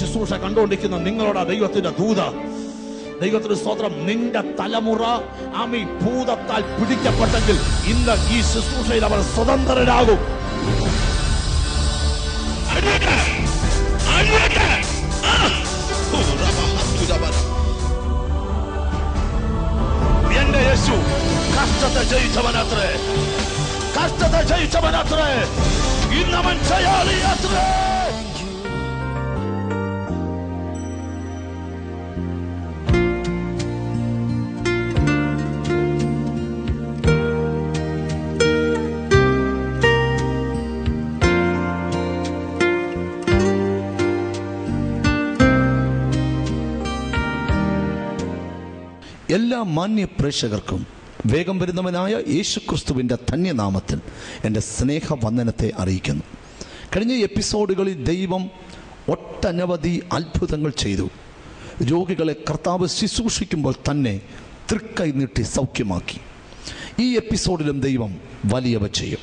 ശുശ്രൂഷ കണ്ടുകൊണ്ടിരിക്കുന്ന നിങ്ങളോട് ദൈവത്തിന്റെ ദൂത. ദൈവത്തിന്റെ സ്തോത്രം നിന്റെ തലമുറ ആമി ഭൂതത്താൽ പിടിക്കപ്പെട്ടെങ്കിൽ ഇന്ന് ഈ ശുശ്രൂഷയിൽ അവർ സ്വതന്ത്രരാകും. എന്റെ യേശു കഷ്ടത്തെ ജയിച്ചവനത്രേ. കഷ്ടത്തെ ജയിച്ചവനത്രേ. ഇന്നവൻ ജയാളിയത്രേ. എല്ലാ മാന്യ പ്രേക്ഷകർക്കും വേഗം വരുന്നവനായ യേശുക്രിസ്തുവിന്റെ ധന്യനാമത്തിൽ എന്റെ സ്നേഹവന്ദനത്തെ അറിയിക്കുന്നു. കഴിഞ്ഞ എപ്പിസോഡുകളിൽ ദൈവം ഒട്ടനവധി അത്ഭുതങ്ങൾ ചെയ്തു. രോഗികളെ കർത്താവ് ശുശ്രൂഷിക്കുമ്പോൾ തന്നെ തൃക്കൈ നീട്ടി സൗഖ്യമാക്കി. ഈ എപ്പിസോഡിലും ദൈവം വലിയവ ചെയ്യും.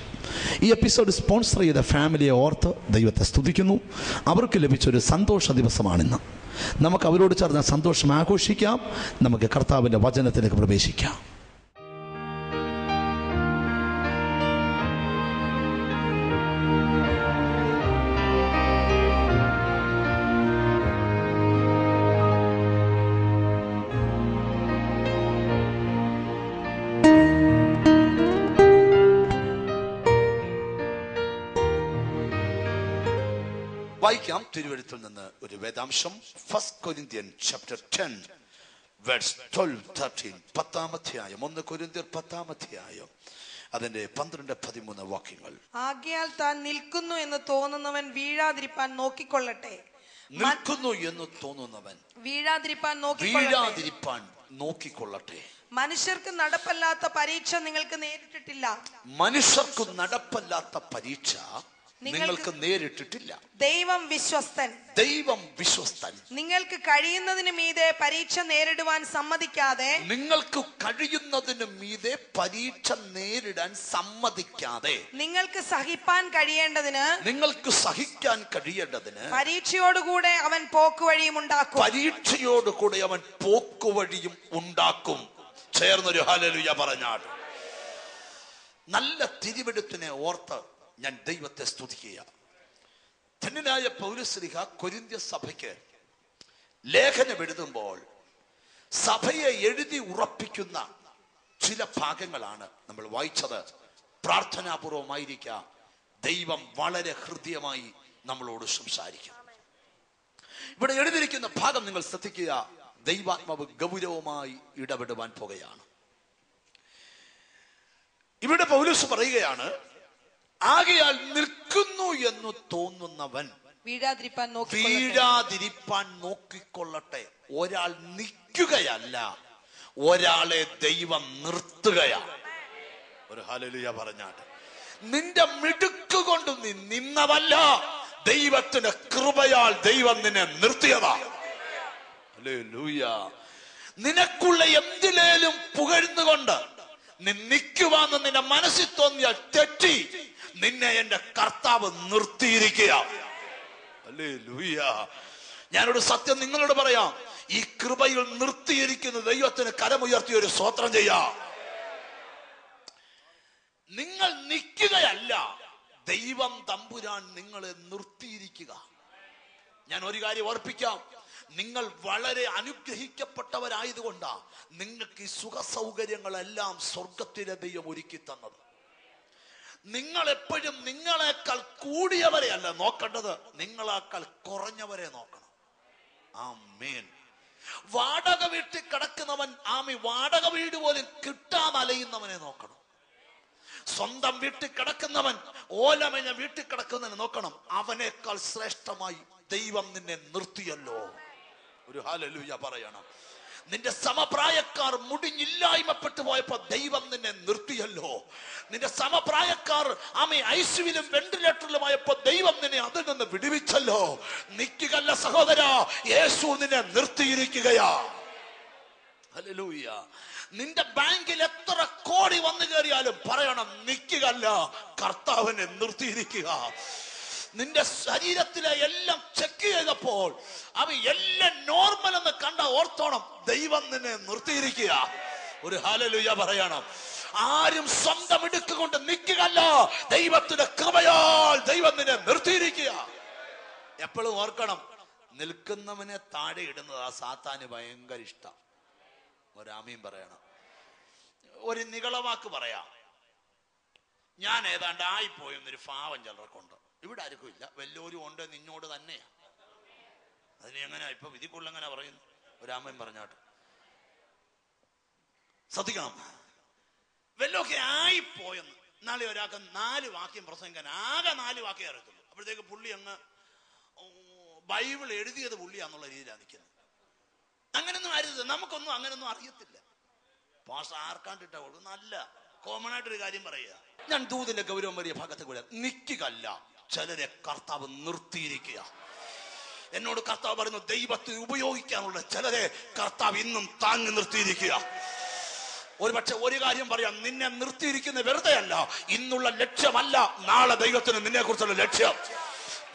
ഈ എപ്പിസോഡ് സ്പോൺസർ ചെയ്ത ഫാമിലിയെ ഓർത്ത് ദൈവത്തെ സ്തുതിക്കുന്നു. അവർക്ക് ലഭിച്ചൊരു സന്തോഷ ദിവസമാണിന്ന്. നമുക്ക് അവരോട് ചേർന്ന് സന്തോഷം ആഘോഷിക്കാം. നമുക്ക് കർത്താവിന്റെ വചനത്തിലേക്ക് പ്രവേശിക്കാം. വായിക്കാം. തിരുവഴുത്തിൽ നിന്ന് ഒരു വേദാംശം. First Corinthian chapter ten words twelve thirteen പത്താമധ്യായം ഒന്ന് കൊരിന്ത്യർ പത്താമധ്യായം അതിന്റെ പന്ത്രണ്ട് പതിമൂന്ന് വാക്യങ്ങൾ. ആകയാൽ താൻ നിൽക്കുന്നു എന്ന് തോന്നുന്നവൻ വീഴാതിരിപ്പാൻ നോക്കിക്കൊള്ളട്ടെ. നിൽക്കുന്നു എന്ന് തോന്നുന്നവൻ വീഴാതിരിപ്പാൻ നോക്കി വീഴാതിരിപ്പാൻ നോക്കിക്കൊള്ളട്ടെ. മനുഷ്യർക്ക് നടപ്പല്ലാത്ത പരീക്ഷ നിങ്ങൾക്ക് നേരിട്ടിട്ടില്ല. മനുഷ്യർക്ക് നടപ്പല്ലാത്ത പരീക്ഷ നിങ്ങൾക്ക് നേരിട്ടിട്ടില്ല. ദൈവം വിശ്വസ്തൻ. ദൈവം വിശ്വസ്തൻ. നിങ്ങൾക്ക് കഴിയുന്നതിന് മീതെ പരീക്ഷ നേരിടുവാൻ സമ്മതിക്കാതെ നിങ്ങൾക്ക് കഴിയുന്നതിന് മീതെ പരീക്ഷ നേരിടാൻ സമ്മതിക്കാതെ നിങ്ങൾക്ക് സഹിപ്പാൻ കഴിയേണ്ടതിന് നിങ്ങൾക്ക് സഹിക്കാൻ കഴിയേണ്ടതിന് പരീക്ഷയോടുകൂടെ അവൻ പോക്കുവഴിയും ഉണ്ടാക്കും. പരീക്ഷയോടുകൂടെ അവൻ പോക്കുവഴിയും ഉണ്ടാക്കും. ചേർന്നൊരു ഹലലുയ പറഞ്ഞാൽ. നല്ല തിരുവെടുത്തിനെ ഓർത്ത് ഞാൻ ദൈവത്തെ സ്തുതിക്കുക ധന്യനായ പൗരശ്രീഹ കൊരിന്ത്യ സഭയ്ക്ക് ലേഖനം എഴുതുമ്പോൾ സഭയെ എഴുതി ഉറപ്പിക്കുന്ന ചില ഭാഗങ്ങളാണ് നമ്മൾ വായിച്ചത്. പ്രാർത്ഥനാപൂർവമായിരിക്കാം. ദൈവം വളരെ ഹൃദ്യമായി നമ്മളോട് സംസാരിക്കും. ഇവിടെ എഴുതിയിരിക്കുന്ന ഭാഗം നിങ്ങൾ ശ്രദ്ധിക്കുക. ദൈവാത്മാവ് ഗൗരവമായി ഇടപെടുവാൻ പോകുകയാണ്. ഇവിടെ പൗലൂസ് പറയുകയാണ് ആകയാൽ നിൽക്കുന്നു എന്ന് തോന്നുന്നവൻ വീഴാതിരിപ്പാൻ നോക്കി വീഴാതിരിപ്പാൻ നോക്കിക്കൊള്ളട്ടെ. ഒരാൾ നിൽക്കുകയല്ല ഒരാളെ ദൈവം നിർത്തുകയാണ് ഒരു ഹലലിയ പറഞ്ഞാട്ടെ. നിന്റെ മിടുക്ക് കൊണ്ട് നീ നിന്നവല്ല ദൈവത്തിന്റെ കൃപയാൽ ദൈവം നിന്നെ നിർത്തിയതാ. ലൂയ നിനക്കുള്ള എന്തിലേലും പുകഴ്ന്നുകൊണ്ട് നീ നിൽക്കുവാന്ന് നിന്റെ മനസ്സിൽ തോന്നിയാൽ തെറ്റി. നിന്നെ എന്റെ കർത്താവ് നിർത്തിയിരിക്കുക. അല്ലേ ലൂയ ഞാനൊരു സത്യം നിങ്ങളോട് പറയാം. ഈ കൃപയിൽ നിർത്തിയിരിക്കുന്ന ദൈവത്തിന് കരമുയർത്തി ഒരു സ്വോത്രം ചെയ്യാം. നിങ്ങൾ നിൽക്കുകയല്ല. ദൈവം തമ്പുരാൻ നിങ്ങളെ നിർത്തിയിരിക്കുക. ഞാൻ ഒരു കാര്യം ഓർപ്പിക്കാം. നിങ്ങൾ വളരെ അനുഗ്രഹിക്കപ്പെട്ടവരായതുകൊണ്ടാണ് നിങ്ങൾക്ക് ഈ സുഖ സൗകര്യങ്ങളെല്ലാം സ്വർഗത്തിലെ ദൈവം ഒരുക്കി തന്നത് നിങ്ങൾ എപ്പോഴും നിങ്ങളെക്കാൾ കൂടിയവരെ അല്ല നോക്കേണ്ടത്. നിങ്ങളെക്കാൾ കുറഞ്ഞവരെ നോക്കണം. ആ മീൻ വാടക വീട്ടിൽ കിടക്കുന്നവൻ ആമി വാടക വീട് പോലും കിട്ടാൻ അലയുന്നവനെ നോക്കണം. സ്വന്തം വീട്ടിൽ കിടക്കുന്നവൻ ഓലമഞ്ഞ വീട്ടിൽ കിടക്കുന്നവനെ നോക്കണം. അവനേക്കാൾ ശ്രേഷ്ഠമായി ദൈവം നിന്നെ നിർത്തിയല്ലോ. ഒരു ഹാലലൂയ പറയണം. നിന്റെ സമപ്രായക്കാർ മുടിഞ്ഞില്ലായ്മപ്പെട്ടു പോയപ്പോ ദൈവം നിന്നെ നിർത്തിയല്ലോ. നിന്റെ സമപ്രായക്കാർ ആമെ ഐസുവിലും വെന്റിലേറ്ററിലുമായപ്പോ ദൈവം നിന്നെ അതിൽ നിന്ന് വിടുവിച്ചല്ലോ. നിൽക്കുകല്ല സഹോദര യേശു നിന്നെ നിർത്തിയിരിക്കുകയാ. ഹല്ലേലൂയ നിന്റെ ബാങ്കിൽ എത്ര കോടി വന്നു കയറിയാലും പറയണം നിൽക്കുകല്ല കർത്താവിനെ നിർത്തിയിരിക്കുക. നിന്റെ ശരീരത്തിലെ എല്ലാം ചെക്ക് ചെയ്തപ്പോൾ അവ എല്ലാം നോർമൽ എന്ന് കണ്ട ഓർത്തോണം ദൈവം നിന്നെ നിർത്തിയിരിക്കുക. ഒരു ഹാലലുയ പറയണം. ആരും സ്വന്തം ഇടുക്ക് കൊണ്ട് നിൽക്കുകയല്ല. ദൈവത്തിന്റെ കൃപയാൽ ദൈവം നിന്നെ നിർത്തിയിരിക്കുക. എപ്പോഴും ഓർക്കണം നിൽക്കുന്നവനെ താഴെ ഇടുന്നത് ആ സാത്താന് ഭയങ്കര ഇഷ്ടം. ഒരാമീൻ പറയണം. ഒരു നികളവാക്ക് പറയാം. ഞാൻ ഏതാണ്ട് ആയിപ്പോയി എന്നൊരു ഭാവം ചിലർക്കുണ്ട്. ഇവിടെ ആർക്കും ഇല്ല. വല്ലോരും ഉണ്ട് നിന്നോട് തന്നെയാ. അതിന് എങ്ങനെയാ ഇപ്പൊ വിധിക്കുള്ള എങ്ങനെ പറയുന്നു ഒരാമൻ പറഞ്ഞാട്ട്. ശ്രദ്ധിക്കണം. ആയി പോയെന്ന് നാളെ ഒരാൾക്ക് നാല് വാക്യം പ്രസംഗിക്കാൻ ആകെ നാല് വാക്യം അറിയത്തുള്ളൂ. അപ്പോഴത്തേക്ക് പുള്ളി അങ്ങ് ബൈബിൾ എഴുതിയത് പുള്ളിയാന്നുള്ള രീതിയിലാണ് നിൽക്കുന്നത്. അങ്ങനൊന്നും അരുത് നമുക്കൊന്നും അങ്ങനൊന്നും അറിയത്തില്ല. പാഷ ആർക്കാണ്ടിട്ട നല്ല കോമൺ ആയിട്ടൊരു കാര്യം പറയുക. ഞാൻ ദൂതിന്റെ ഗൗരവം വലിയ ഭാഗത്ത് കൂടെ നിൽക്കുകയല്ല. ചിലരെ കർത്താവ് നിർത്തിയിരിക്കുക. എന്നോട് കർത്താവ് പറയുന്നു ദൈവത്തെ ഉപയോഗിക്കാനുള്ള ചിലരെ കർത്താവ് ഇന്നും താങ്ങി നിർത്തിയിരിക്കുക. ഒരു പക്ഷെ ഒരു കാര്യം പറയാം നിന്നെ നിർത്തിയിരിക്കുന്ന വെറുതെ അല്ല ഇന്നുള്ള ലക്ഷ്യമല്ല നാളെ ദൈവത്തിന് നിന്നെ കുറിച്ചുള്ള ലക്ഷ്യം.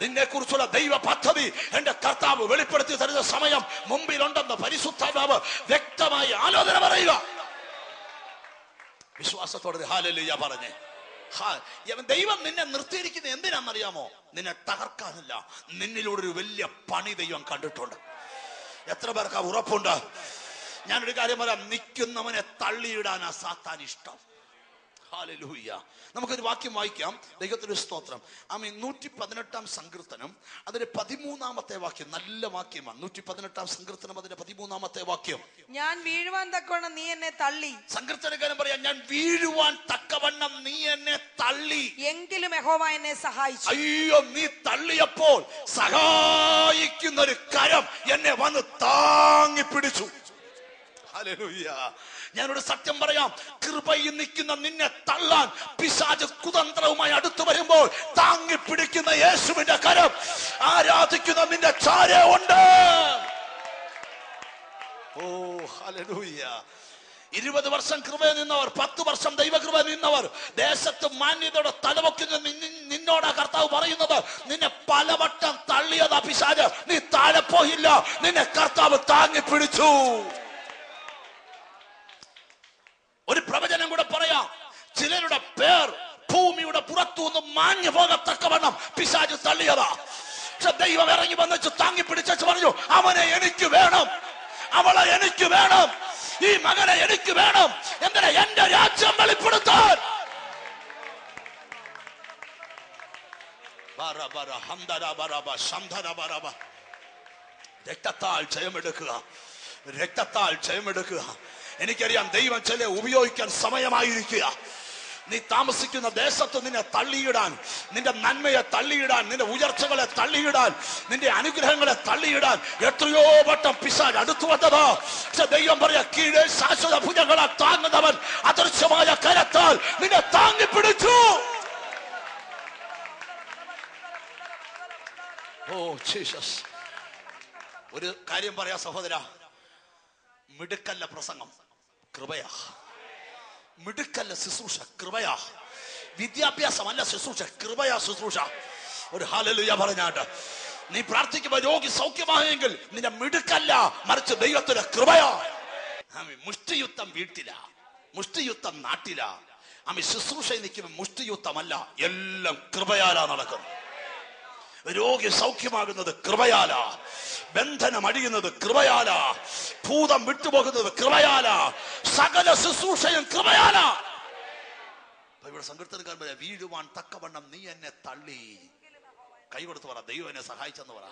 നിന്നെ കുറിച്ചുള്ള ദൈവ പദ്ധതി എന്റെ കർത്താവ് വെളിപ്പെടുത്തി തരുന്ന സമയം മുമ്പിലുണ്ടെന്ന് പരിശുദ്ധാത്മാവ് വ്യക്തമായി ആലോചന പറയുക. വിശ്വാസത്തോടെ ഹാലലുയ പറഞ്ഞേ. ദൈവം നിന്നെ നിർത്തിയിരിക്കുന്നത് എന്തിനാണെന്നറിയാമോ? നിന്നെ തകർക്കാനല്ല. നിന്നിലൂടെ ഒരു വലിയ പണി ദൈവം കണ്ടിട്ടുണ്ട്. എത്ര പേർക്ക് ഉറപ്പുണ്ട്? ഞാനൊരു കാര്യം പറയാം. നിൽക്കുന്നവനെ തള്ളിയിടാനാ സാത്താൻ ഇഷ്ടം. ഹാലലൂയ്യ നമുക്കൊരു വാക്യം വായിക്കാം. ദൈവത്തിന്റെ സ്തോത്രം. ആമീൻ. നൂറ്റി പതിനെട്ടാം സങ്കീർത്തനം. അതിന്റെ പതിമൂന്നാമത്തെ വാക്യം നല്ല വാക്യമാണ്. നൂറ്റി പതിനെട്ടാം സങ്കീർത്തനം അതിന്റെ പതിമൂന്നാമത്തെ വാക്യം. ഞാൻ വീഴുവാൻ തക്കവണ്ണം നീ എന്നെ തള്ളി. സങ്കീർത്തനക്കാരൻ പറയാം. ഞാൻ വീഴുവാൻ തക്കവണ്ണം നീ എന്നെ തള്ളി. എങ്കിലും യഹോവ എന്നെ സഹായിച്ചു. അയ്യോ നീ തള്ളിയപ്പോൾ സഹായിക്കുന്ന ഒരു കരം എന്നെ വന്ന് താങ്ങി പിടിച്ചു. ഞാനൊരു സത്യം പറയാം. കൃപയിൽ നിൽക്കുന്ന നിന്നെ തള്ളാൻ പിശാജ് കുതന്ത്രവുമായി അടുത്തു വരുമ്പോൾ താങ്ങി പിടിക്കുന്ന യേശുവിന്റെ കരം ആരാധിക്കുന്ന നിന്റെ ചാര ഉണ്ട്. ഓ ഹല്ലേലൂയ ഇരുപത് വർഷം കൃപയിൽ നിന്നവർ പത്ത് വർഷം ദൈവകൃപ നിന്നവർ ദേശത്ത് മാന്യതയുടെ തലവെക്കുന്ന നിന്ന- നിന്നോടാ കർത്താവ് പറയുന്നത് നിന്നെ പലവട്ടം തള്ളിയതാ പിശാജ്. നീ താഴെ പോയില്ല. നിന്നെ കർത്താവ് താങ്ങി പിടിച്ചു. ഒരു പ്രവചനം കൂടെ പറയാം. ചിലരുടെ പേർ ഭൂമിയുടെ പുറത്തു നിന്ന് മാഞ്ഞു പോകത്തക്കവണ്ണം പിശാജ് തള്ളിയതാ. ദൈവം ഇറങ്ങി വന്നിച്ച് താങ്ങി പിടിച്ചു പറഞ്ഞു അവനെ എനിക്ക് വേണം. അവളെ എനിക്ക് വേണം. ഈ മകനെ എനിക്ക് വേണം. എന്തിനാ എന്റെ രാജ്യം വെളിപ്പെടുത്താൻ? രക്തത്താൽ ജയമെടുക്കുക. രക്തത്താൽ ജയമെടുക്കുക. എനിക്കറിയാം ദൈവം ചില ഉപയോഗിക്കാൻ സമയമായിരിക്കുക. നീ താമസിക്കുന്ന ദേശത്ത് നിന്നെ തള്ളിയിടാൻ നിന്റെ നന്മയെ തള്ളിയിടാൻ നിന്റെ ഉയർച്ചകളെ തള്ളിയിടാൻ നിന്റെ അനുഗ്രഹങ്ങളെ തള്ളിയിടാൻ എത്രയോ വട്ടം പിശാൻ അടുത്തു വന്നതോ. പക്ഷെ ദൈവം പറയാ കീഴേ ശാശ്വത ഭുജങ്ങളെ താങ്ങുന്നവൻ അദൃശ്യമായ കരത്താൽ നിന്നെ താങ്ങി പിടിച്ചു ഓ ജീസസ്. ഒരു കാര്യം പറയാ സഹോദര മിടുക്കല്ല പ്രസംഗം. കൃപയാ. മിടുക്കല്ല ശുശ്രൂഷ കൃപയാ. വിദ്യാഭ്യാസമല്ല ശുശ്രൂഷ കൃപയാ ശുശ്രൂഷ. ഒരു ഹാലലുയ പറഞ്ഞാട്ട് നീ പ്രാർത്ഥിക്കുമ്പോ രോഗി സൗഖ്യമായെങ്കിൽ നിന്റെ മിടുക്കല്ല മറിച്ച് ദൈവത്തിന്റെ കൃപയാ. മുഷ്ടിയുദ്ധം വീട്ടില. മുഷ്ടിയുദ്ധം നാട്ടില. ആമി ശുശ്രൂഷ നിൽക്കുമ്പോൾ മുഷ്ടിയുദ്ധമല്ല എല്ലാം കൃപയാലാ നടക്കുന്നത്. രോഗി സൗഖ്യമാകുന്നത് കൃപയാല. ബന്ധനം അടിയുന്നത് കൃപയാല. ഭൂതം വിട്ടുപോകുന്നത് കൃപയാല. സകല ശുശ്രൂഷയും കൃപയാല. ഇവിടെ സങ്കീർത്തനക്കാരൻ പറയാ വീഴുവാൻ തക്കവണ്ണം നീ എന്നെ തള്ളി. കൈ കൊടുത്ത് പറ ദൈവം എന്നെ സഹായിച്ചെന്ന് പറ.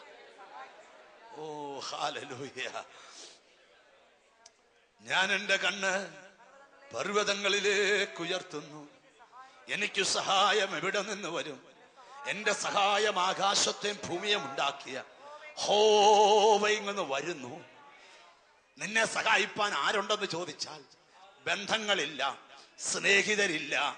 ഓ ഹാലലൂയ ഞാൻ എന്റെ കണ്ണ് പർവതങ്ങളിലേക്ക് ഉയർത്തുന്നു. എനിക്ക് സഹായം എവിടെ നിന്ന് വരും? എന്റെ സഹായം ആകാശത്തെയും ഭൂമിയും ഉണ്ടാക്കിയ ഹോവയിങ്ങ് വരുന്നു. നിന്നെ സഹായിപ്പാൻ ആരുണ്ടെന്ന് ചോദിച്ചാൽ ബന്ധങ്ങളില്ല സ്നേഹിതരില്ല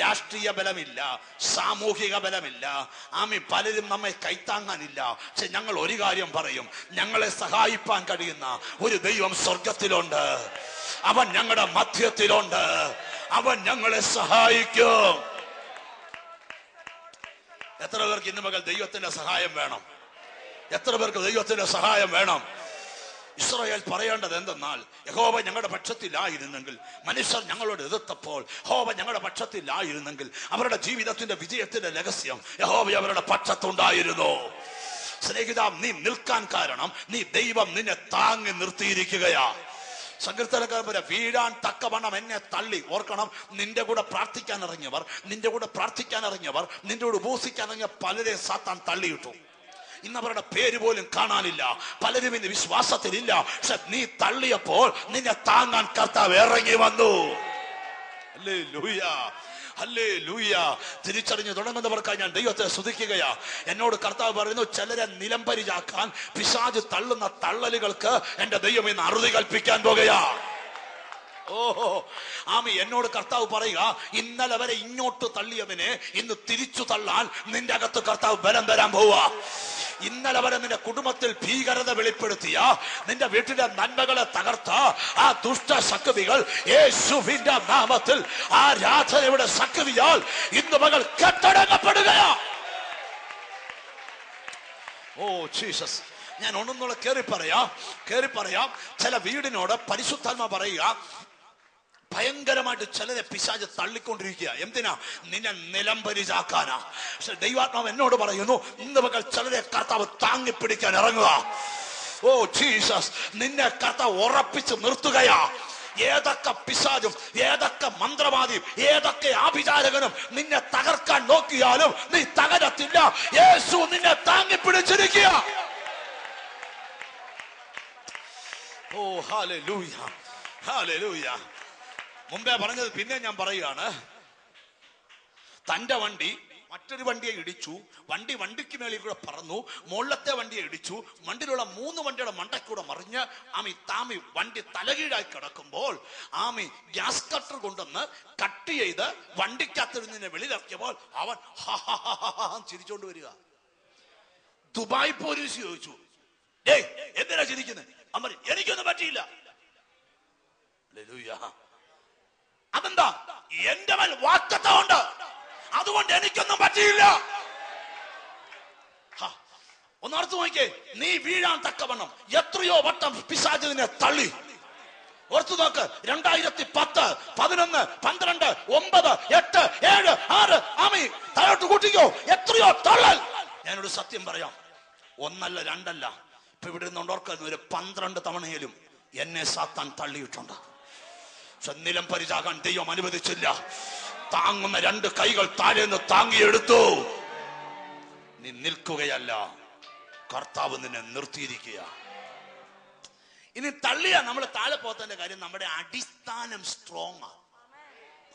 രാഷ്ട്രീയ ബലമില്ല സാമൂഹിക ബലമില്ല. ആമി പലരും നമ്മെ കൈത്താങ്ങാനില്ല. പക്ഷെ ഞങ്ങൾ ഒരു കാര്യം പറയും ഞങ്ങളെ സഹായിപ്പാൻ കഴിയുന്ന ഒരു ദൈവം സ്വർഗത്തിലുണ്ട് അവൻ ഞങ്ങളുടെ മധ്യത്തിലുണ്ട്. അവൻ ഞങ്ങളെ സഹായിക്കും. എത്ര പേർക്ക് ഇന്ന് മകൾ ദൈവത്തിന്റെ സഹായം വേണം? എത്ര പേർക്ക് ദൈവത്തിന്റെ സഹായം വേണം? ഇസ്രായേൽ പറയേണ്ടത് എന്തെന്നാൽ യഹോവ ഞങ്ങളുടെ പക്ഷത്തിലായിരുന്നെങ്കിൽ മനുഷ്യർ ഞങ്ങളോട് എതിർത്തപ്പോൾ ഹോബ ഞങ്ങളുടെ പക്ഷത്തിലായിരുന്നെങ്കിൽ അവരുടെ ജീവിതത്തിന്റെ വിജയത്തിന്റെ രഹസ്യം യഹോബ അവരുടെ പക്ഷത്തുണ്ടായിരുന്നു. സ്നേഹിത നീ നിൽക്കാൻ കാരണം നീ ദൈവം നിന്നെ താങ്ങി നിർത്തിയിരിക്കുകയാ. സങ്കീർത്തനക്കാരൻ പറയാം വീഴാൻ തക്കവണ്ണം എന്നെ തള്ളി. ഓർക്കണം നിന്റെ കൂടെ പ്രാർത്ഥിക്കാൻ ഇറങ്ങിയവർ നിന്റെ കൂടെ പ്രാർത്ഥിക്കാൻ ഇറങ്ങിയവർ നിന്റെ കൂടെ ഉപസിക്കാൻ ഇറങ്ങിയ പലരെ സാത്താൻ തള്ളിയിട്ടു. ഇന്ന് അവരുടെ പേര് പോലും കാണാനില്ല. പലരും ഇന്ന് വിശ്വാസത്തിലില്ല. പക്ഷെ നീ തള്ളിയപ്പോൾ നിന്നെ താങ്ങാൻ കർത്താവ് ഇറങ്ങി വന്നു. അല്ലേ ലൂയ അല്ലേ ലൂയ തിരിച്ചറിഞ്ഞു തുടങ്ങുന്നവർക്കായി ഞാൻ ദൈവത്തെ സ്തുതിക്കുകയാ. എന്നോട് കർത്താവ് പറയുന്നു ചിലരെ നിലംപരിചാക്കാൻ പിശാജ് തള്ളുന്ന തള്ളലുകൾക്ക് എന്റെ ദൈവം ഇന്ന് അറുതി കൽപ്പിക്കാൻ പോകുകയാ. ഓഹോ ആമി എന്നോട് കർത്താവ് പറയുക ഇന്നലെ വരെ ഇങ്ങോട്ട് തള്ളിയവനെ ഇന്ന് തിരിച്ചു തള്ളാൻ നിന്റെ അകത്ത് കർത്താവ് ബലം തരാൻ പോവാ ഇന്നലെ വരെ നിന്റെ കുടുംബത്തിൽ ഭീകരത വെളിപ്പെടുത്തിയ നിന്റെ വീട്ടിലെ നന്മകളെ തകർത്ത ആ ദുഷ്ട ശക്തികൾ യേശുവിന്റെ നാമത്തിൽ ആ രാധനയുടെ ശക്തിയാൽ ഇന്ന് മകൾ കെട്ടടങ്ങപ്പെടുകയാ. ഓ ജീസസ് ഞാൻ ഒന്നൊന്നുള്ള കേറി പറയാ കേറി പറയാം. ചില വീടിനോട് പരിശുദ്ധാത്മ പറയുക ഭയങ്കരമായിട്ട് ചിലരെ പിശാജ് തള്ളിക്കൊണ്ടിരിക്കുക. എന്തിനാ? നിന്നെ നിലംപരിചാക്കാനാ പക്ഷെ ദൈവാത്മാവ് എന്നോട് പറയുന്നു ഇന്ന് മകൾ ചിലരെ കർത്താവ് താങ്ങിപ്പിടിക്കാൻ ഇറങ്ങുക. ഓ ജീസസ് നിന്നെ കർത്താവ് ഉറപ്പിച്ച് നിർത്തുകയാ. ഏതൊക്കെ പിശാചും ഏതൊക്കെ മന്ത്രവാദിയും ഏതൊക്കെ ആഭിചാരകനും നിന്നെ തകർക്കാൻ നോക്കിയാലും നീ തകരത്തില്ല. യേശു നിന്നെ താങ്ങിപ്പിടിച്ചിരിക്കുക. ഓ ഹാലൂയ ഹാലൂയ മുമ്പേ പറഞ്ഞത് പിന്നെ ഞാൻ പറയുകയാണ്. തന്റെ വണ്ടി മറ്റൊരു വണ്ടിയെ ഇടിച്ചു. വണ്ടി വണ്ടിക്ക് മേളിൽ കൂടെ പറന്നു. മുകളിലത്തെ വണ്ടിയെ ഇടിച്ചു. വണ്ടിയിലുള്ള മൂന്ന് വണ്ടിയുടെ മണ്ടക്കൂടെ മറിഞ്ഞ് ആമി താമി വണ്ടി തലകീഴായി കിടക്കുമ്പോൾ ആമി ഗ്യാസ് കട്ടർ കൊണ്ടുവന്ന് കട്ട് ചെയ്ത് വണ്ടിക്കകത്തിരുന്നതിനെ വെളിയിലിറക്കിയപ്പോൾ അവൻ ചിരിച്ചോണ്ട് വരിക. ദുബായ് പോലീസ് ചോദിച്ചു ഡേ എന്തിനാ ചിരിക്കുന്നത് അമ്മ എനിക്കൊന്നും പറ്റിയില്ല. അതെന്താ? എന്റെ മേൽ വാക്കത്തമുണ്ട് അതുകൊണ്ട് എനിക്കൊന്നും പറ്റിയില്ല. ഹ, ഒന്നോർത്ത് നോക്കിയേ നീ വീഴാൻ തക്കവണ്ണം എത്രയോ വട്ടം പിശാചിനെ തള്ളി. ഓർത്തു നോക്ക്. രണ്ടായിരത്തി പത്ത് പതിനൊന്ന് പന്ത്രണ്ട് ഒമ്പത് എട്ട് ഏഴ് ആറ് ആമി. താഴോട്ട് കൂട്ടിക്കോ. എത്രയോ തള്ളൽ. ഞാനൊരു സത്യം പറയാം. ഒന്നല്ല രണ്ടല്ല. ഇപ്പൊ ഇവിടെ നിന്നുണ്ടോർക്കുന്ന ഒരു പന്ത്രണ്ട് തവണയിലും എന്നെ സാത്താൻ തള്ളിയിട്ടുണ്ട്. പക്ഷെ നിലം പരിചാകാൻ ദൈവം അനുവദിച്ചില്ല. താങ്ങുന്ന രണ്ട് കൈകൾ താഴെ നിന്ന് താങ്ങിയെടുത്തു. നീ നിൽക്കുകയല്ല. കർത്താവ് നിന്നെ നിർത്തിയിരിക്കുക ഇനി തള്ളിയ. നമ്മൾ താഴെ പോത്തന്റെ കാര്യം നമ്മുടെ അടിസ്ഥാനം സ്ട്രോങ്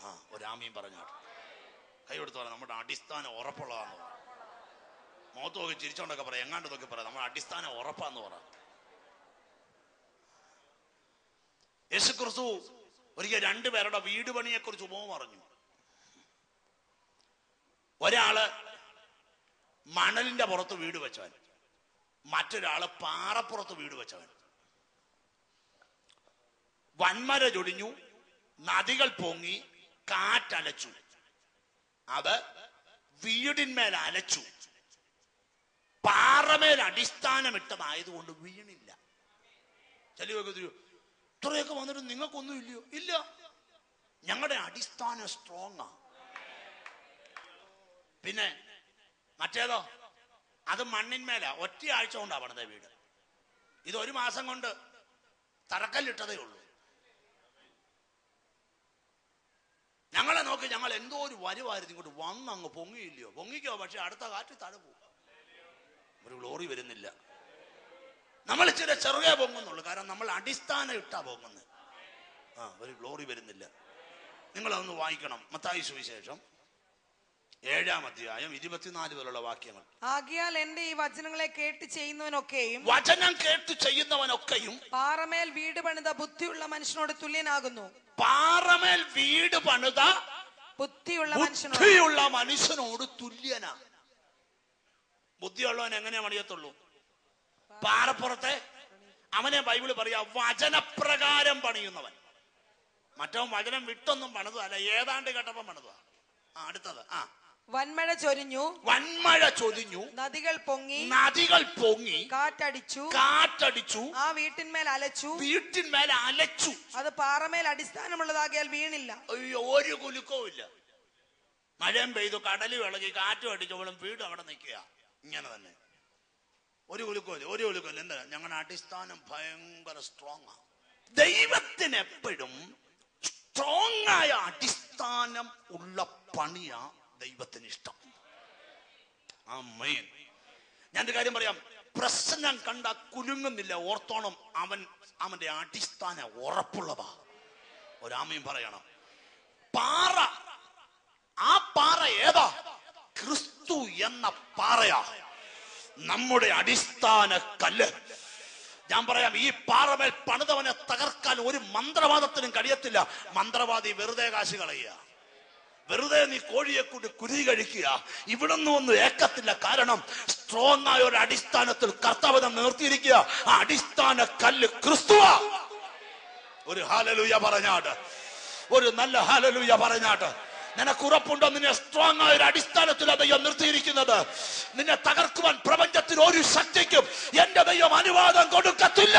ആ. ഒരാമയും പറഞ്ഞാട്ട് കൈ കൊടുത്തു പറയാം നമ്മുടെ അടിസ്ഥാനം ഉറപ്പുള്ളതാന്ന് പറ. മുഖത്ത് നോക്കി ചിരിച്ചോണ്ടൊക്കെ പറയാം. എങ്ങാണ്ട് നോക്കി പറയാം. നമ്മുടെ അടിസ്ഥാനം ഉറപ്പാന്ന് പറയാം യേശു ക്രിസ്തു ഒരിക്കൽ രണ്ടുപേരുടെ വീട് പണിയെ കുറിച്ച് ഉപമ പറഞ്ഞു. ഒരാൾ മണലിന്റെ പുറത്ത് വീട് വെച്ചവൻ. മറ്റൊരാൾ പാറപ്പുറത്ത് വീട് വെച്ചവൻ. വൻമര ചൊടിഞ്ഞു നദികൾ പൊങ്ങി കാറ്റലച്ചു. അത് വീടിന്മേൽ അലച്ചു. പാറമേൽ അടിസ്ഥാനമിട്ടതായതുകൊണ്ട് വീണില്ല. ചെലിയൊക്കെ ഇത്രയൊക്കെ വന്നിട്ട് നിങ്ങൾക്കൊന്നും ഇല്ലയോ? ഇല്ല. ഞങ്ങളുടെ അടിസ്ഥാനം സ്ട്രോങ് പിന്നെ മറ്റേതോ? അത് മണ്ണിന്മേല ഒറ്റയാഴ്ച കൊണ്ടാ പണിത വീട്. ഇത് ഒരു മാസം കൊണ്ട് തറക്കല്ലിട്ടതേ ഉള്ളൂ. ഞങ്ങളെ നോക്കി ഞങ്ങൾ എന്തോ ഒരു വരുവായിരുന്നു ഇങ്ങോട്ട്. വന്നങ്ങ് പൊങ്ങിയില്ലയോ? പൊങ്ങിക്കോ പക്ഷെ അടുത്ത കാറ്റ് തഴ ഒരു ഗ്ലോറി വരുന്നില്ല. നമ്മൾ ഇച്ചിരി ചെറുകെ പൊങ്ങുന്നുള്ളൂ. കാരണം നമ്മൾ അടിസ്ഥാനം ഇട്ടാ പൊങ്ങുന്നത്. ആ ഒരു ഗ്ലോറി വരുന്നില്ല. നിങ്ങളതൊന്ന് വായിക്കണം. മത്തായി സുവിശേഷം ഏഴാം അധ്യായം ഇരുപത്തിനാല് വരെയുള്ള വാക്യങ്ങൾ. ആകിയാൽ എന്റെ ഈ വചനങ്ങളെ കേട്ട് ചെയ്യുന്നവനൊക്കെയും വചനം കേട്ട് ചെയ്യുന്നവനൊക്കെയും പാറമേൽ വീട് പണിത ബുദ്ധിയുള്ള മനുഷ്യനോട് തുല്യനാകുന്നു. പാറമേൽ വീട് പണിത ബുദ്ധിയുള്ള മനുഷ്യനോട് ബുദ്ധിയുള്ള മനുഷ്യനോട് തുല്യനാ. ബുദ്ധിയുള്ളവൻ എങ്ങനെയാ പണിയത്തുള്ളൂ? പാറപ്പുറത്തെ അവനെ ബൈബിൾ പറയാ വചനപ്രകാരം പണിയുന്നവൻ. മറ്റോ വചനം വിട്ടൊന്നും പണിതല്ല ഏതാണ്ട് കേട്ടപ്പം പണിതാ ആ അടുത്തത് ആ. വൻമഴ ചൊരിഞ്ഞു. വൻമഴ ചൊരിഞ്ഞു. നദികൾ പൊങ്ങി. നദികൾ പൊങ്ങി. കാറ്റടിച്ചു. കാറ്റടിച്ചു. ആ വീട്ടിന്മേൽ അലച്ചു. വീട്ടിന്മേൽ അലച്ചു. അത് പാറമേൽ അടിസ്ഥാനമുള്ളതാകിയാൽ വീണില്ല. അയ്യോ ഒരു കുലുക്കവും ഇല്ല. മഴയും പെയ്തു കടലും ഇളകി കാറ്റും അടിച്ചവളും വീട് അവിടെ നിൽക്കുക ഇങ്ങനെ തന്നെ. ഒരു ഉളുക്കോൽ ഒരു ഉളുക്കോൽ എന്താ? ഞങ്ങളുടെ അടിസ്ഥാനം ഭയങ്കര സ്ട്രോങ് ആണ് ദൈവത്തിന് എപ്പോഴും സ്ട്രോങ് ആയ അടിസ്ഥാനം ഉള്ള പണിയാ ദൈവത്തിന് ഇഷ്ടം ആ മെയിൻ ഒരു കാര്യം പറയാം. പ്രശ്നം കണ്ട കുലുങ്ങുന്നില്ല. ഓർത്തോണം അവൻ അവന്റെ അടിസ്ഥാന ഉറപ്പുള്ളതാ. ഒരാമയും പറയണം. പാറ ആ പാറ ഏതാ? ക്രിസ്തു എന്ന പാറയാ. നമ്മുടെ അടിസ്ഥാന കല്ല്. ഞാൻ പറയാം ഈ പാറമേൽ പണിതവനെ തകർക്കാൻ ഒരു മന്ത്രവാദത്തിനും കഴിയത്തില്ല. മന്ത്രവാദി വെറുതെ കാശ് കളയുക. വെറുതെ നീ കോഴിയെ കൊണ്ട് കുരുതി കഴിക്കുക. ഇവിടുന്ന് ഒന്നും ഏക്കത്തില്ല. കാരണം സ്ട്രോങ് ആയ ഒരു അടിസ്ഥാനത്തിൽ കർത്തവനം നിർത്തിയിരിക്കുക. ആ അടിസ്ഥാന കല്ല് ക്രിസ്തുവ. ഒരു ഹാലലൂയ പറഞ്ഞാട്ട് ഒരു നല്ല ഹാലലൂയ പറഞ്ഞാട്ട് നിനക്ക് ഉറപ്പുണ്ടോ നിന്നെ സ്ട്രോങ് ആയ ഒരു അടിസ്ഥാനത്തിൽ ദൈവം നിർത്തിയിരിക്കുന്നത്. നിന്നെ തകർക്കുവാൻ പ്രപഞ്ചത്തിൽ ഒരു ശക്തിക്കും എന്റെ ദൈവം അനുവാദം കൊടുക്കത്തില്ല.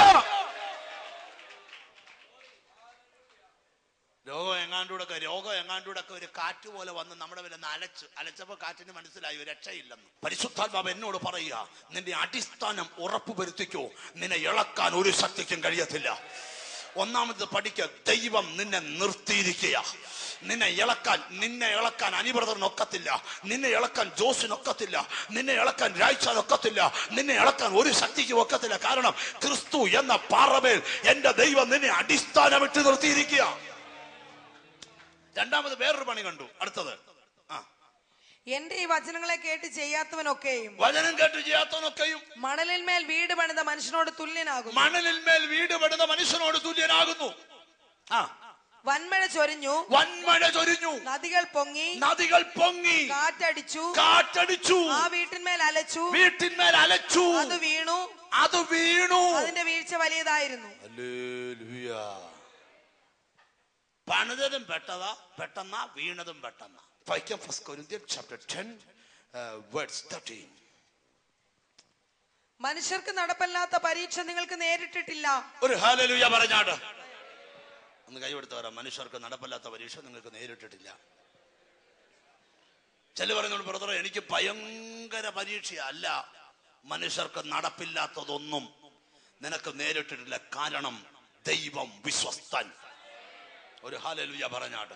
രോഗം എങ്ങാണ്ടൂടൊക്കെ രോഗം എങ്ങാണ്ടൂടൊക്കെ ഒരു കാറ്റ് പോലെ വന്ന് നമ്മുടെ വില അലച്ചു അലച്ചപ്പോ കാറ്റിന് മനസ്സിലായി ഒരു രക്ഷയില്ലെന്ന്. പരിശുദ്ധാത്മാവ് എന്നോട് പറയുക നിന്റെ അടിസ്ഥാനം ഉറപ്പ് വരുത്തിക്കോ നിന്നെ ഇളക്കാൻ ഒരു ശക്തിക്കും കഴിയത്തില്ല. ഒന്നാമത് പഠിക്ക ദൈവം നിന്നെ നിർത്തിയിരിക്കുക നിന്നെ ഇളക്കാൻ നിന്നെ ഇളക്കാൻ അനിബ്രദറിനൊക്കത്തില്ല നിന്നെ ഇളക്കാൻ ജോസിനൊക്കത്തില്ല നിന്നെ ഇളക്കാൻ രാഴ്ചനൊക്കത്തില്ല നിന്നെ ഇളക്കാൻ ഒരു ശക്തിക്കും ഒക്കത്തില്ല. കാരണം ക്രിസ്തു എന്ന പാറമേൽ എന്റെ ദൈവം നിന്നെ അടിസ്ഥാനമിട്ട് നിർത്തിയിരിക്കുക. രണ്ടാമത് വേറൊരു പണി കണ്ടു. അടുത്തത്. ആ. എന്റെ ഈ വചനങ്ങളെ കേട്ട് ചെയ്യാത്തവനൊക്കെയും വചനം കേട്ട് ചെയ്യാത്തവനൊക്കെയും മണലിന്മേൽ വീട് പണിത മനുഷ്യനോട് തുല്യനാകും മണലിന്മേൽ വീട് പണിത മനുഷ്യനോട് തുല്യനാകുന്നു. ആ. വൻമഴ ചൊരിഞ്ഞു. വൻമഴ ചൊരിഞ്ഞു. നദികൾ പൊങ്ങി. നദികൾ പൊങ്ങി. കാറ്റടിച്ചു. കാറ്റടിച്ചു. ആ വീട്ടിന്മേൽ അലച്ചു. വീട്ടിന്മേൽ അലച്ചു. അത് വീണു. അത് വീണു. അതിന്റെ വീഴ്ച വലിയതായിരുന്നു. പണിതതും പെട്ടതാ. പെട്ടെന്നാ വീണതും പെട്ടെന്നാ. വായിക്കാം ഫസ്റ്റ് കൊരിന്ത്യൻ ചാപ്റ്റർ 10 വേർഡ്സ് 13 മനുഷ്യർക്ക് നടപ്പല്ലാത്ത പരീക്ഷ നിങ്ങൾക്ക് നേരിട്ടിട്ടില്ല. ഒരു ഹാലലുയ പറഞ്ഞാട്. ഒന്ന് കൈകൊടുത്ത് വരാം മനുഷ്യർക്ക് നടപ്പല്ലാത്ത പരീക്ഷ നിങ്ങൾക്ക് നേരിട്ടിട്ടില്ല. ചില പറയുന്നുണ്ട് ബ്രദറെ എനിക്ക് ഭയങ്കര പരീക്ഷ അല്ല മനുഷ്യർക്ക് നടപ്പില്ലാത്തതൊന്നും നിനക്ക് നേരിട്ടിട്ടില്ല. കാരണം ദൈവം വിശ്വസ്തൻ. ഒരു ഹാലലുയ പറഞ്ഞാട്ട്.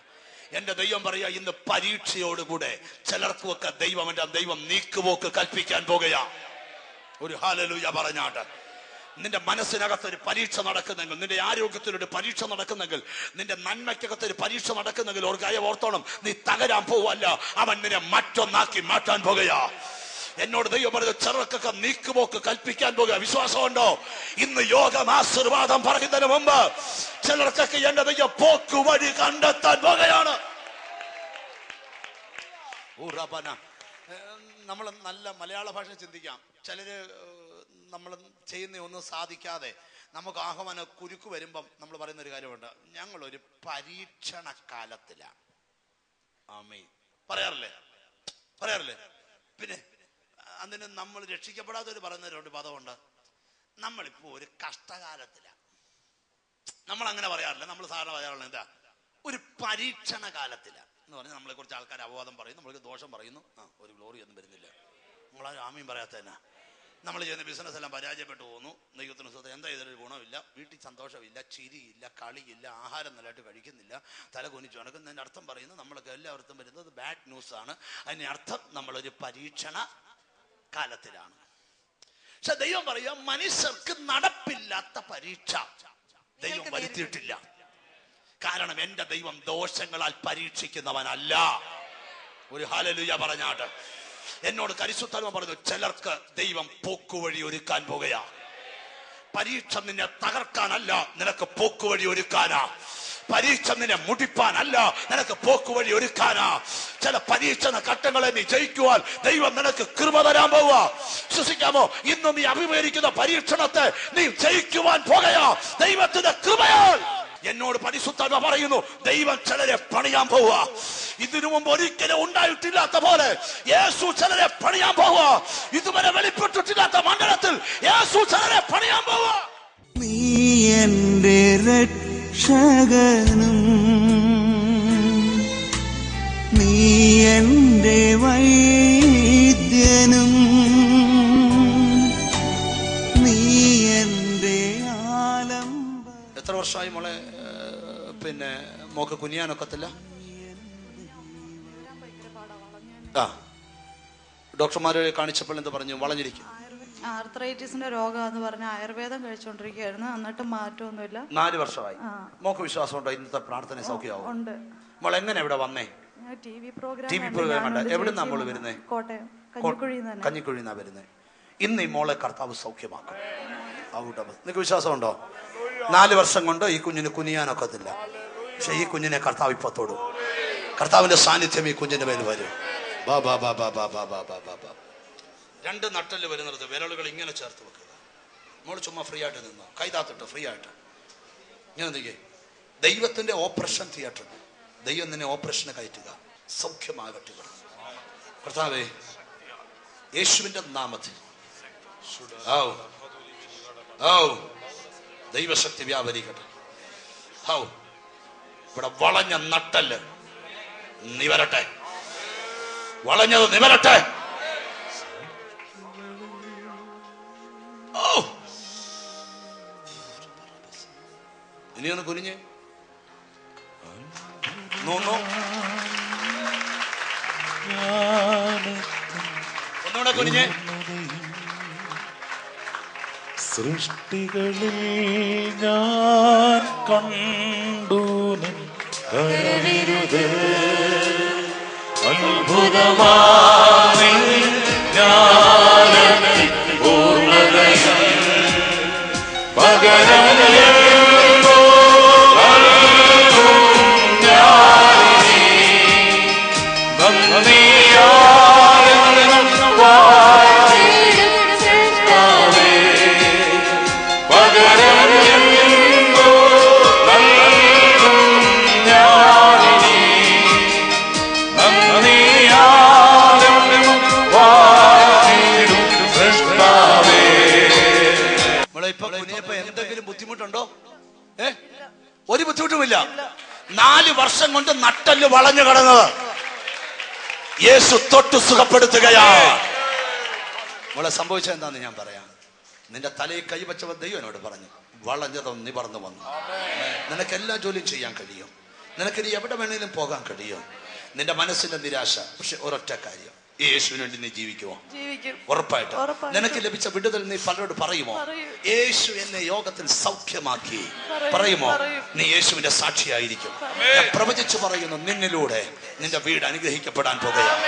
എന്റെ ദൈവം പറയാ ഇന്ന് പരീക്ഷയോടുകൂടെ ചിലർക്കുമൊക്കെ ദൈവം എന്റെ ദൈവം നീക്കുപോക്ക് കൽപ്പിക്കാൻ പോകുക ഒരു ഹാലലുയ പറഞ്ഞാട്ട്. നിന്റെ മനസ്സിനകത്ത് ഒരു പരീക്ഷ നടക്കുന്നെങ്കിൽ നിന്റെ ആരോഗ്യത്തിനൊരു പരീക്ഷ നടക്കുന്നെങ്കിൽ നിന്റെ നന്മയ്ക്കകത്ത് ഒരു പരീക്ഷ നടക്കുന്നെങ്കിൽ ഒരു കാര്യം ഓർത്തോണം? നീ തകരാൻ പോവല്ല. അവൻ നിന്നെ മറ്റൊന്നാക്കി മാറ്റാൻ പോകുകയാ. എന്നോട് ദൈവം പറഞ്ഞത് ചെറുക്കൊക്കെ നീക്കുപോക്ക് കൽപ്പിക്കാൻ പോകുക. വിശ്വാസമുണ്ടോ? ഇന്ന് യോഗം ആശീർവാദം പറയുന്നതിന് മുമ്പ് ചിലർക്കൊക്കെ എന്റെ ദൈവം പോക്ക് വഴി കണ്ടെത്താൻ പോകുകയാണ്. നമ്മൾ നല്ല മലയാള ഭാഷ ചിന്തിക്കാം. ചിലര് നമ്മൾ ചെയ്യുന്ന ഒന്നും സാധിക്കാതെ നമുക്ക് ആഹ്വാന കുരുക്ക് വരുമ്പം നമ്മൾ പറയുന്ന ഒരു കാര്യമുണ്ട്. ഞങ്ങളൊരു പരീക്ഷണ കാലത്തിലാണ് ആമേ പറയാറില്ലേ? പറയാറില്ലേ? പിന്നെ അതിന് നമ്മൾ രക്ഷിക്കപ്പെടാത്തവർ പറയുന്ന രണ്ട് പദമുണ്ട്. നമ്മളിപ്പോ ഒരു കഷ്ടകാലത്തിലാണ് നമ്മൾ അങ്ങനെ പറയാറില്ല. നമ്മൾ സാധാരണ പറയാറില്ല എന്താ? ഒരു പരീക്ഷണ കാലത്തിലാണ് എന്ന് പറഞ്ഞാൽ നമ്മളെ കുറിച്ച് ആൾക്കാർ അപവാദം പറയും. നമ്മൾക്ക് ദോഷം പറയുന്നു. ആ ഒരു ഗ്ലോറി ഒന്നും വരുന്നില്ല. നമ്മളാ ആമയും പറയാത്ത തന്നെ നമ്മൾ ചെയ്യുന്ന ബിസിനസ് എല്ലാം പരാജയപ്പെട്ടു പോകുന്നു ദൈവത്തിന് സ്വത്ത് എന്താ? ഇതൊരു ഗുണമില്ല. വീട്ടിൽ സന്തോഷമില്ല ചിരിയില്ല കളിയില്ല ആഹാരം നല്ലതായിട്ട് കഴിക്കുന്നില്ല തല കുനിച്ചു നടക്കുന്നതിന്റെ അർത്ഥം പറയുന്നത് നമ്മളൊക്കെ എല്ലാവർക്കും വരുന്നത് ബാഡ് ന്യൂസ് ആണ്. അതിന്റെ അർത്ഥം നമ്മളൊരു പരീക്ഷണ കാലത്തിലാണ്. പക്ഷെ ദൈവം പറയുക മനുഷ്യർക്ക് നടപ്പില്ലാത്ത പരീക്ഷ ദൈവം വരുത്തിയിട്ടില്ല. കാരണം എന്റെ ദൈവം ദോഷങ്ങളാൽ പരീക്ഷിക്കുന്നവനല്ല. ഒരു ഹാലലുയ പറഞ്ഞാട്ട്. എന്നോട് കരിസുത്തലമ പറഞ്ഞു ചിലർക്ക് ദൈവം പോക്കുവഴി ഒരുക്കാൻ പോകുകയാ. പരീക്ഷ നിന്നെ തകർക്കാനല്ല നിനക്ക് പോക്കുവഴി ഒരുക്കാനാ. പരീക്ഷ നിന്നെ മുടിപ്പാനല്ല നിനക്ക് പോക്കുവഴി ഒരുക്കാനാ. ചില പരീക്ഷണ ഘട്ടങ്ങളെ നീ ജയിക്കുവാൻ ദൈവം നിനക്ക് കൃപ തരാൻ പോവുക. വിശ്വസിക്കാമോ ഇന്ന് നീ അഭിമുഖീകരിക്കുന്ന പരീക്ഷണത്തെ നീ ജയിക്കുവാൻ പോകയാ ദൈവത്തിന്റെ കൃപയാൽ എന്നോട് പരിശുദ്ധാത്മ പറയുന്നു ദൈവം ചിലരെ പണിയാൻ പോവുക. ഇതിനു മുമ്പ് ഒരിക്കലും ഉണ്ടായിട്ടില്ലാത്ത പോലെ യേശു ചിലരെ പണിയാൻ പോവുക. ഇതുവരെ വെളിപ്പെട്ടിട്ടില്ലാത്ത മണ്ഡലത്തിൽ യേശു ചിലരെ പണിയാൻ പോവുക. നീ എന്റെ രക്ഷകനും. നീ എന്റെ വൈദ്യനും വർഷമായി മോളെ പിന്നെ മോക്ക് കുനിയാനൊക്കത്തില്ല. ആ ഡോക്ടർമാരെ കാണിച്ചപ്പോൾ എന്ത് പറഞ്ഞു? വളഞ്ഞിരിക്കും. ആർത്രൈറ്റിസിന്റെ രോഗമാന്ന് പറഞ്ഞ ആയുർവേദം കഴിച്ചുകൊണ്ടിരിക്കുകയായിരുന്നു എന്നിട്ട് മാറ്റമൊന്നുമില്ല. നാല് വർഷമായി. മോക്ക് വിശ്വാസം ഉണ്ടോ ഇന്നത്തെ പ്രാർത്ഥന സൗഖ്യമാവും. ഉണ്ട്. മോൾ എങ്ങനെ ഇവിടെ വന്നേ? ടി വി പ്രോഗ്രാം എവിടെ നമ്മൾ വരുന്നേ? കോട്ടയം കഞ്ഞിക്കുഴിന്നാ വരുന്നേ. ഇന്ന് ഈ മോളെ കർത്താവ് സൗഖ്യമാക്കും. ഔട്ട് വിശ്വാസം നിങ്ങൾക്ക് വിശ്വാസമുണ്ടോ? നാല് വർഷം കൊണ്ട് ഈ കുഞ്ഞിന് കുനിയാനൊക്കത്തില്ല. പക്ഷെ ഈ കുഞ്ഞിനെ കർത്താവ് ഇപ്പൊ തൊടും. കർത്താവിന്റെ സാന്നിധ്യം ഈ കുഞ്ഞിന്റെ മേൽ വരും. രണ്ട് നട്ടൽ വരുന്നിടത്ത് വിരലുകൾ ഇങ്ങനെ ചേർത്ത് വെക്കുക. നമ്മൾ ചുമ്മാ ഫ്രീ ആയിട്ട് നിന്നോ? കൈതാത്തിട്ട് ഫ്രീ ആയിട്ട്. ഇങ്ങനെ എന്തൊക്കെ ദൈവത്തിന്റെ ഓപ്പറേഷൻ തിയേറ്റർ ദൈവം നിന്നെ ഓപ്പറേഷന് കയറ്റുക. സൗഖ്യമാകട്ടെ. ഇവിടെ. കർത്താവേ യേശുവിന്റെ നാമത്തിൽ. ഔ. ഔ. ദൈവശക്തി വ്യാപരിക്കട്ടെ. ഔ ഇവിടെ വളഞ്ഞ നട്ടൽ നിവരട്ടെ. വളഞ്ഞത് നിവരട്ടെ. ഇനിയൊന്ന് കുനിഞ്ഞ്. നോന്നോ ഒന്നുകൂടെ കുനിഞ്ഞ്. സൃഷ്ടികളിൽ ഞാൻ കണ്ടു കഴിവിരുത് അത്ഭുതമായി ഞാൻ പൂർണതയിൽ. പകരമേ ബുദ്ധിമുട്ടുണ്ടോ? ഏ? ഒരു ബുദ്ധിമുട്ടുമില്ല. നാല് വർഷം കൊണ്ട് നട്ടൽ വളഞ്ഞു കിടന്നത്. യേശു തൊട്ട് സുഖപ്പെടുത്തുകയാളെ മോളെ എന്താന്ന് ഞാൻ പറയാം. നിന്റെ തലയിൽ കൈവച്ചവൻ ദൈവം എന്നോട് പറഞ്ഞു. വളഞ്ഞതും നിവർന്നു വന്നു. നിനക്ക് എല്ലാ ജോലിയും ചെയ്യാൻ കഴിയും. നിനക്കിനി എവിടെ വേണേലും പോകാൻ കഴിയും. നിന്റെ മനസ്സിന്റെ നിരാശ. പക്ഷെ ഒരൊറ്റ കാര്യം. യേശുവിന് വേണ്ടി നീ ജീവിക്കുമോ ജീവിക്കും. ഉറപ്പായിട്ട്. നിനക്ക് ലഭിച്ച വിടുതൽ നീ പലരോട് പറയുമോ? പറയും. യേശു എന്നെ യോഗത്തിൽ സൗഖ്യമാക്കി. പറയും, പറയുമോ? പറയും. നീ യേശുവിന്റെ സാക്ഷിയായിരിക്കും. ഞാൻ പ്രവചിച്ചു പറയുന്നു നിന്നിലൂടെ നിന്റെ വീട് അനുഗ്രഹിക്കപ്പെടാൻ പോകുകയാണ്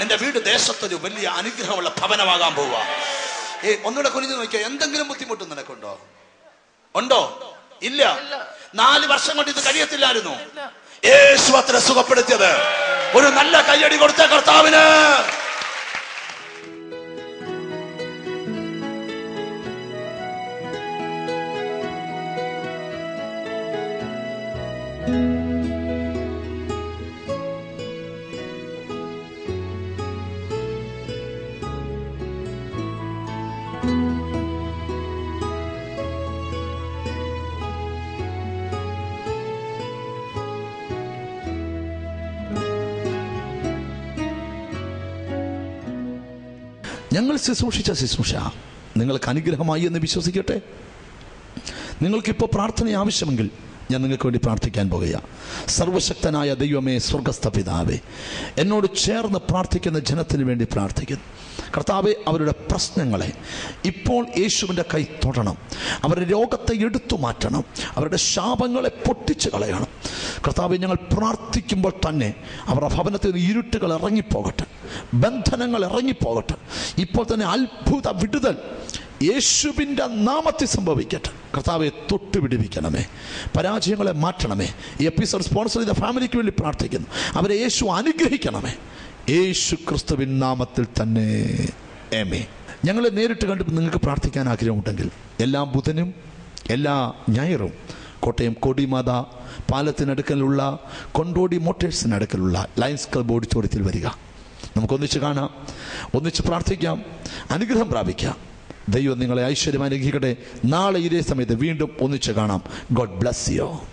നിന്റെ വീട് ദേശത്തൊരു വലിയ അനുഗ്രഹമുള്ള ഭവനമാകാൻ പോവുക ഏ ഒന്നുകൂടെ കുനിഞ്ഞു നോക്കിയാൽ എന്തെങ്കിലും ബുദ്ധിമുട്ട് നിനക്കുണ്ടോ? ഉണ്ടോ? ഇല്ല. നാല് വർഷം കൊണ്ട് ഇത് കഴിയത്തില്ലായിരുന്നു. യേശു അത്ര സുഖപ്പെടുത്തിയത്. ഒരു നല്ല കയ്യടി കൊടുത്ത കർത്താവിന്. ഞങ്ങൾ ശുശ്രൂഷിച്ച ശുശ്രൂഷ. നിങ്ങൾക്ക് അനുഗ്രഹമായി എന്ന് വിശ്വസിക്കട്ടെ? നിങ്ങൾക്കിപ്പോൾ പ്രാർത്ഥന ആവശ്യമെങ്കിൽ ഞാൻ നിങ്ങൾക്ക് വേണ്ടി പ്രാർത്ഥിക്കാൻ പോകുകയാണ് സർവശക്തനായ ദൈവമേ സ്വർഗസ്ഥ പിതാവേ എന്നോട് ചേർന്ന് പ്രാർത്ഥിക്കുന്ന ജനത്തിന് വേണ്ടി പ്രാർത്ഥിക്കുന്നു. കർത്താവെ അവരുടെ പ്രശ്നങ്ങളെ ഇപ്പോൾ യേശുവിന്റെ കൈ തൊടണം. അവരുടെ രോഗത്തെ എടുത്തു മാറ്റണം. അവരുടെ ശാപങ്ങളെ പൊട്ടിച്ചു കളയണം. കർത്താവെ ഞങ്ങൾ പ്രാർത്ഥിക്കുമ്പോൾ തന്നെ അവരുടെ ഭവനത്തിൽ നിന്ന് ഇരുട്ടുകൾ ഇറങ്ങിപ്പോകട്ടെ. ബന്ധനങ്ങൾ ഇറങ്ങിപ്പോകട്ടെ. ഇപ്പോൾ തന്നെ അത്ഭുത വിടുതൽ യേശുവിന്റെ നാമത്തിൽ സംഭവിക്കട്ടെ. കർത്താവെ തൊട്ട് പിടിപ്പിക്കണമേ പരാജയങ്ങളെ മാറ്റണമേ. ഈ എപ്പിസോഡ് സ്പോൺസർ ചെയ്ത ഫാമിലിക്ക് വേണ്ടി പ്രാർത്ഥിക്കുന്നു. അവരെ യേശു അനുഗ്രഹിക്കണമേ. യേശു ക്രിസ്തുവിൻ നാമത്തിൽ തന്നെ. ഏമേ ഞങ്ങളെ നേരിട്ട് കണ്ട് നിങ്ങൾക്ക് പ്രാർത്ഥിക്കാൻ ആഗ്രഹമുണ്ടെങ്കിൽ എല്ലാ ബുധനും എല്ലാ ഞായറും കോട്ടയം കോടിമാത പാലത്തിനടുക്കലുള്ള കൊണ്ടോടി മോട്ടേഴ്സിനടുക്കലുള്ള ലയൻസ് ക്ലബ് ഓഡിറ്റോറിയത്തിൽ വരിക. നമുക്കൊന്നിച്ച് കാണാം ഒന്നിച്ച് പ്രാർത്ഥിക്കാം അനുഗ്രഹം പ്രാപിക്കാം. ദൈവം നിങ്ങളെ ഐശ്വര്യം അനുഗ്രഹിക്കട്ടെ. നാളെ ഇതേ സമയത്ത് വീണ്ടും ഒന്നിച്ച് കാണാം. ഗോഡ് ബ്ലസ് യോ